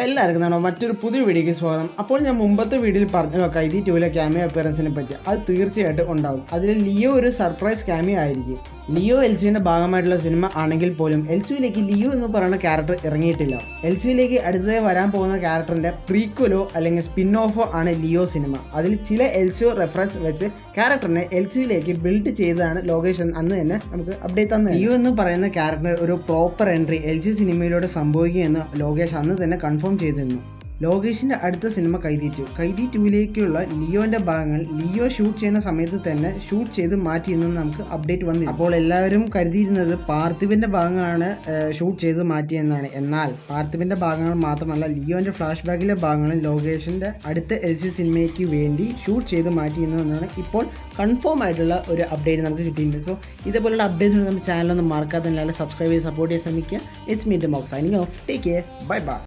എല്ലാവർക്കും നാണോ മറ്റൊരു പുതിയ വീഡിയോയ്ക്ക് സ്വാഗതം. അപ്പോൾ ഞാൻ മുമ്പത്തെ വീഡിയോയിൽ പറഞ്ഞല്ലോ കൈതി ടൂവിലെ ക്യാമിയോ അപ്പിയറൻസിനെ പറ്റി അത് തീർച്ചയായിട്ടും ഉണ്ടാവും. അതിൽ ലിയോ ഒരു സർപ്രൈസ് ക്യാമിയോ ആയിരിക്കും. ലിയോ എൽ സിയുടെ ഭാഗമായിട്ടുള്ള സിനിമ ആണെങ്കിൽ പോലും എൽ സിയിലേക്ക് ലിയോ എന്ന് പറയുന്ന ക്യാരക്ടർ ഇറങ്ങിയിട്ടില്ല. എൽ സിയിലേക്ക് അടുത്തതായി വരാൻ പോകുന്ന ക്യാരക്ടറിന്റെ പ്രീക്വലോ അല്ലെങ്കിൽ സ്പിൻ ഓഫോ ആണ് ലിയോ സിനിമ. അതിൽ ചില എൽ സിഒ റെഫറൻസ് വെച്ച് ക്യാരക്ടറിനെ എൽ സിയിലേക്ക് ബിൽഡ് ചെയ്തതാണ് ലോകേഷ് അന്ന് തന്നെ നമുക്ക് അപ്ഡേറ്റ് തന്നത് ലിയോ എന്ന് പറയുന്ന ക്യാരക്ടർ ഒരു പ്രോപ്പർ എൻട്രി എൽ സി സിനിമയിലൂടെ സംഭവിക്കുമെന്ന് ലോകേഷ് അന്ന് തന്നെ കൺഫേം ചെയ്തിരുന്നു. ലോകേഷിന്റെ അടുത്ത സിനിമ കൈതി ടു കൈതി ടുവിലേക്കുള്ള ലിയോന്റെ ഭാഗങ്ങൾ ലിയോ ഷൂട്ട് ചെയ്യുന്ന സമയത്ത് തന്നെ ഷൂട്ട് ചെയ്ത് മാറ്റിയെന്ന് നമുക്ക് അപ്ഡേറ്റ് വന്നു അപ്പോൾ എല്ലാവരും കരുതിയിരുന്നത് പാർത്ഥിവിന്റെ ഭാഗങ്ങളാണ് ഷൂട്ട് ചെയ്ത് മാറ്റിയെന്നാണ്. എന്നാൽ പാർത്ഥിവിന്റെ ഭാഗങ്ങൾ മാത്രമല്ല ലിയോന്റെ ഫ്ലാഷ് ബാക്കിലെ ഭാഗങ്ങളും ലോകേഷിന്റെ അടുത്ത എൽ സി സിനിമയ്ക്ക് വേണ്ടി ഷൂട്ട് ചെയ്ത് മാറ്റിയെന്നു എന്നാണ് ഇപ്പോൾ കൺഫേം ആയിട്ടുള്ള ഒരു അപ്ഡേറ്റ് നമുക്ക് കിട്ടിയിട്ടുണ്ട്. സോ ഇതേപോലുള്ള അപ്ഡേറ്റ്സ് നമ്മുടെ ചാനലൊന്നും മറക്കാതെ സബ്സ്ക്രൈബ് ചെയ്ത് സപ്പോർട്ട് ചെയ്യാൻ ശ്രമിക്കുക. It's meet MOOCs signing off take care bye bye